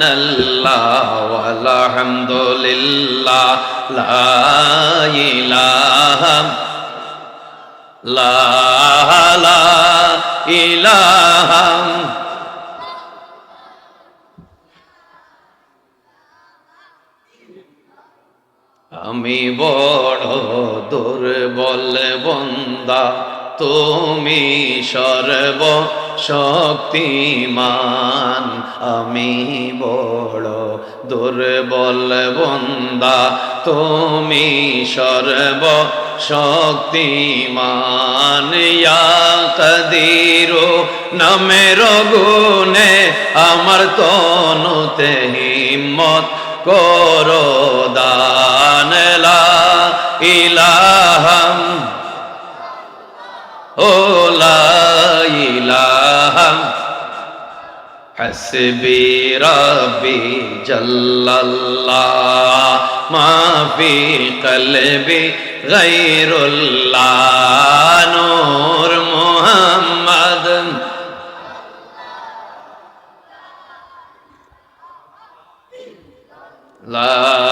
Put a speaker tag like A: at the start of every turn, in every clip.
A: সুবহানাল্লাহ আমি বড় দুর্বল বন্দা তুমি সর্ব শক্তিমান। আমি বড় দুর্বল বন্দা, তুমি সর্ব শক্তিমান কদিরো নামের গুণে আমার তনুতে হিম্মত করো, দান লা ইলাহাম ও حسبي ربي جل الله ما في قلبي غير الله نور محمد لا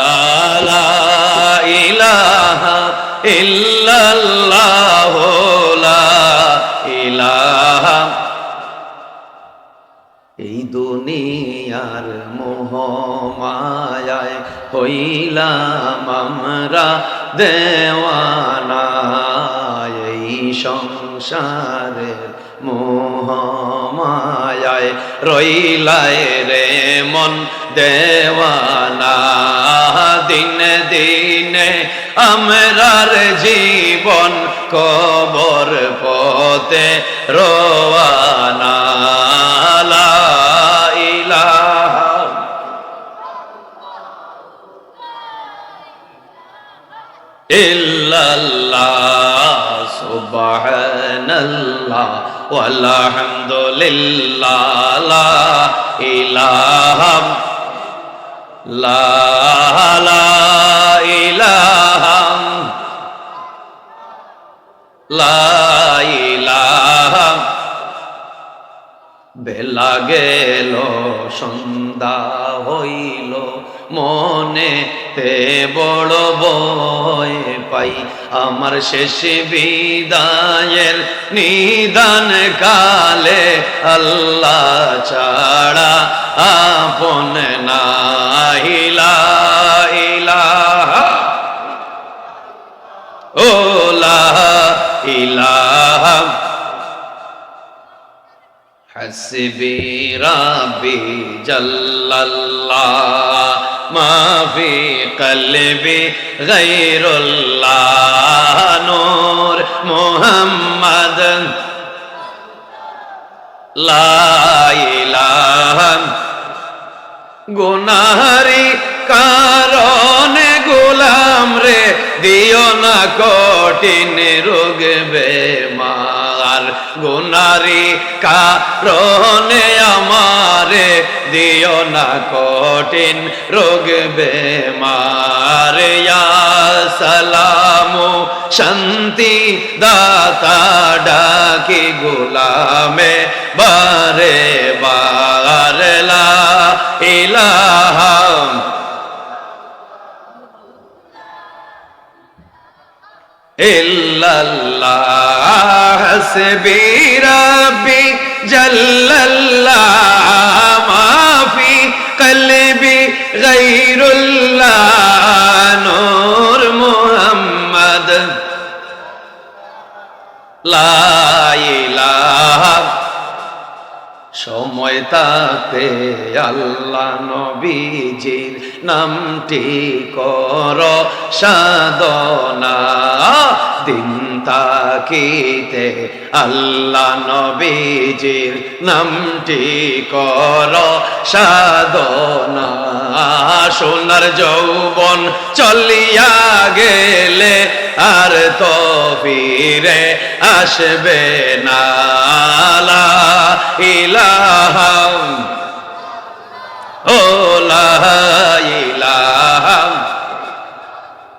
A: আমরা দেওয়ানা এই সংসারের মোহ মায়ায় রইলায় রে মন দেওয়ানা। দিন দিনে আমরার জীবন কবর পথে রোয়ানা। সুবহানাল্লাহ ওয়ালহামদুলিল্লাহ লা ইলাহা লা লা লা বেলা গেল সন্ধ্যা হইল, মনে তে বড় বয় পাই। আমার শেষ বিদায়ের নিদান কালে আল্লাহ ছাড়া আপন حسبي ربي جل الله ما في قلبي غير الله نور محمد لا إله গুনাহারি কারণে গোলাম রে দিও না কঠিন রোগ বেমার গুনারি কারণে আমারে দিও না কঠিন রোগ বেমার। সালামু শান্তি দাতা ডাকি গোলামে বারে বারে। রাব্বি জাল্লাল্লাহ মাফি, কলবি গায়রুল্লাহ নূর মুহাম্মদ। লা ইলাহা, সময় তাতে আল্লাহ নবীজির নামটি কর সাধনা। দিন তাকিতে আল্লাহ নবীজির নামটি কর। সাধনা সোনার যৌবন চলিয়া গেলে আর তো ফিরে আসবে না। লা ইলাহা ও লা ইলাহা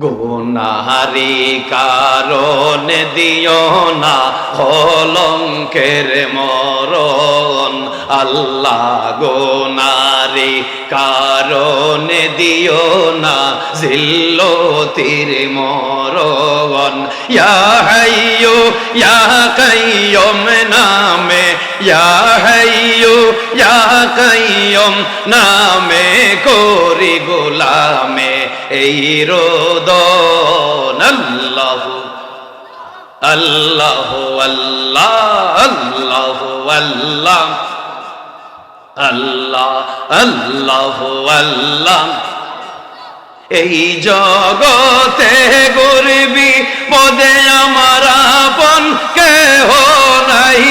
A: গুনাহারি কারণ দিও না কলঙ্কের মরণ। আল্লাহ গোনারি কারণ দিও না জিল্লতির মরণ। ইয়া হাইয়ু, ইয়া কাইয়ুম নামে, ইয়া হাইয়ু, ইয়া কাইয়ুম নামে করি গোলামে। এই রোদন আল্লাহ আল্লাহ আল্লাহ আল্লাহ আল্লাহ আল্লাহ এই জগতে গরিবি পদে আমার আপন কেহ নাই।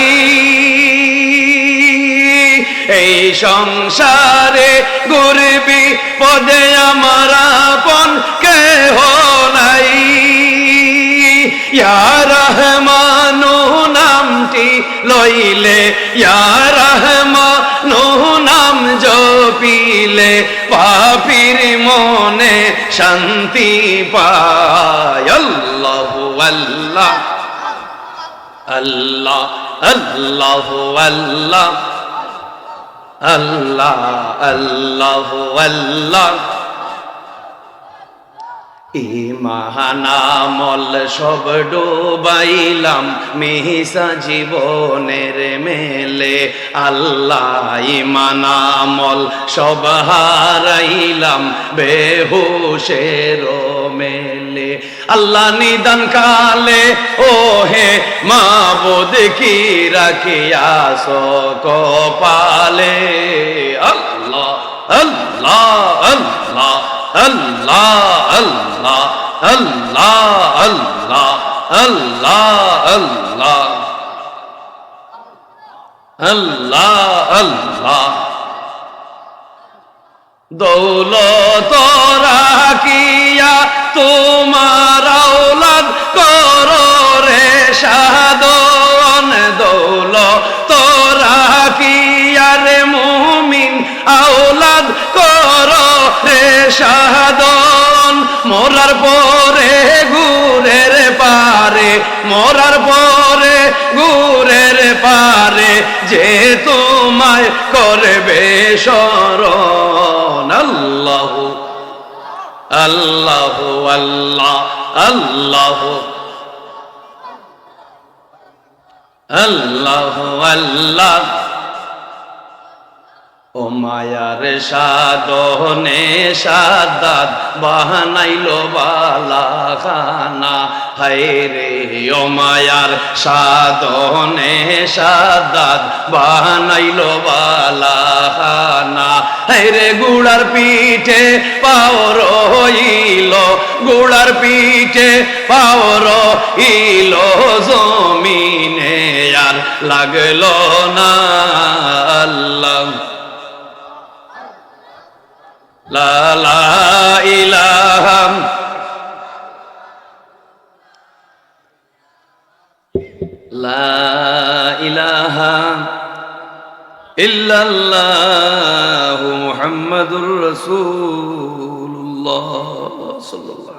A: এই সংসারে গরিবি পদে লইলে, ইয়া রহমানু নাম জপিলে, পাপির মনে শান্তি পায়। আল্লাহ আল্লাহ আল্লাহ আল্লাহ আল্লাহ আল্লাহ আল্লাহ আল্লাহ। ইমানামল সব ডোবাইলাম মিহিসা জীবনের মেলে। আল্লাহ ইমানামল সব হারাইলাম বেহুশের মেলে। আল্লাহ নিদান কালে ও হে মাবুদ কি রাখিয়াস কপালে আল্লাহ আল্লাহ আল্লাহ আল্লাহ আল্লাহ আল্লাহ আল্লাহ আল্লাহ আল্লাহ আল্লাহ। আল্লাহ দৌলত রাখিয়া তোমার আওলাদ করো রে সাদন দৌলত রাখিয়া রে মুমিন আওলাদ করো রে সাদন মোরার পরে গুরের পারে, মোরার পরে গুরের পারে, যে তোমায় করবে শরণ। আল্লাহ আল্লাহ আল্লাহ আল্লাহ। আল্লাহ আল্লাহ। ও মায়ার সাদনে সাদাত, বাহানাইল খানা হায়রে ও মায়ার সাদনে সাদাত, বাহানাইল বালা খানা হায়রে গুড়ার পিঠে পাওর হইল গুড়ার পিঠে পাওর ইল জমিনে। আর লাগল না আল্লাহ। লালাইলাহাম লাইলাহাম ইল্লাল্লাহু মুহাম্মাদুর রাসূলুল্লাহ সাল্লাল্লাহু